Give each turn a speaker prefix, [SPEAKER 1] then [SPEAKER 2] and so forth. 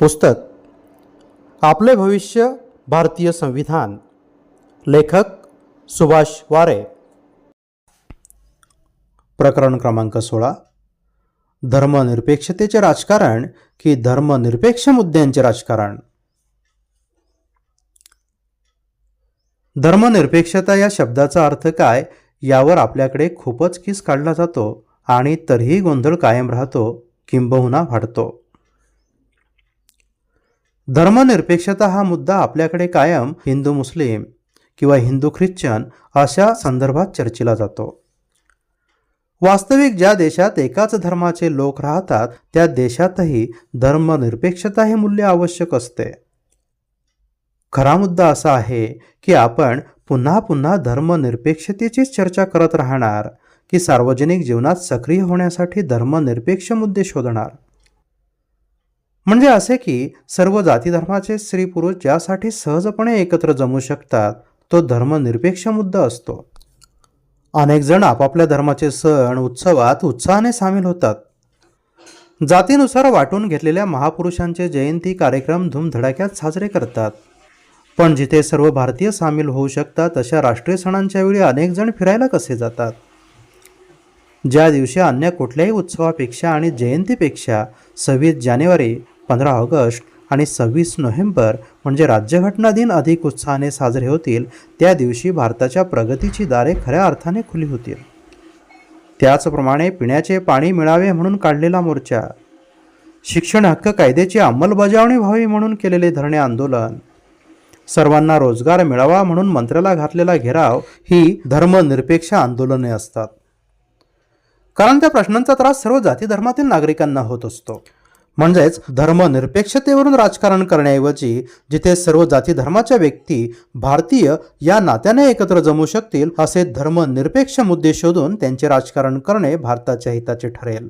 [SPEAKER 1] पुस्तक आपले भविष्य भारतीय संविधान लेखक सुभाष वारे. प्रकरण क्रमांक सोळा धर्मनिरपेक्षतेचे राजकारण की धर्मनिरपेक्ष मुद्द्यांचे राजकारण? धर्मनिरपेक्षता या शब्दाचा अर्थ काय? यावर आपल्याकडे खूपच किस काढला जातो आणि तरीही गोंधळ कायम राहतो किंबहुना वाढतो. धर्मनिरपेक्षता हा मुद्दा आपल्याकडे कायम हिंदू मुस्लिम किंवा हिंदू ख्रिश्चन अशा संदर्भात चर्चिला जातो. वास्तविक ज्या देशात एकाच धर्माचे लोक राहतात त्या देशातही धर्मनिरपेक्षता हे मूल्य आवश्यक असते. खरा मुद्दा असा आहे की आपण पुन्हा पुन्हा धर्मनिरपेक्षतेचीच चर्चा करत राहणार की सार्वजनिक जीवनात सक्रिय होण्यासाठी धर्मनिरपेक्ष मुद्दे शोधणार. म्हणजे असे की सर्व जाती धर्माचे स्त्री पुरुष ज्यासाठी सहजपणे एकत्र जमू शकतात तो धर्मनिरपेक्ष मुद्दा असतो. अनेक जण आपापल्या धर्माचे सण उत्सवात उत्साहाने सामील होतात. जातीनुसार वाटून घेतलेल्या महापुरुषांचे जयंती कार्यक्रम धूमधडाक्यात साजरे करतात. पण जिथे सर्व भारतीय सामील होऊ शकतात अशा राष्ट्रीय सणांच्या वेळी अनेक जण फिरायला कसे जातात? ज्या दिवशी अन्य कुठल्याही उत्सवापेक्षा आणि जयंतीपेक्षा सव्वीस जानेवारी पंधरा ऑगस्ट आणि सव्वीस नोव्हेंबर म्हणजे राज्यघटना दिन अधिक उत्साहाने साजरे होतील त्या दिवशी भारताच्या प्रगतीची दारे खऱ्या अर्थाने खुली होतील. त्याचप्रमाणे पिण्याचे पाणी मिळावे म्हणून काढलेला मोर्चा शिक्षण हक्क कायद्याची अंमलबजावणी व्हावी म्हणून केलेले धरणे आंदोलन सर्वांना रोजगार मिळावा म्हणून मंत्र्याला घातलेला घेराव ही धर्मनिरपेक्ष आंदोलने असतात. कारण त्या प्रश्नांचा त्रास सर्व जाती धर्मातील नागरिकांना होत असतो. म्हणजेच धर्मनिरपेक्षतेवरून राजकारण करण्याऐवजी जिथे सर्व जाती धर्माच्या व्यक्ती भारतीय या नात्याने एकत्र जमू शकतील असे धर्मनिरपेक्ष मुद्दे शोधून त्यांचे राजकारण करणे भारताच्या हिताचे ठरेल.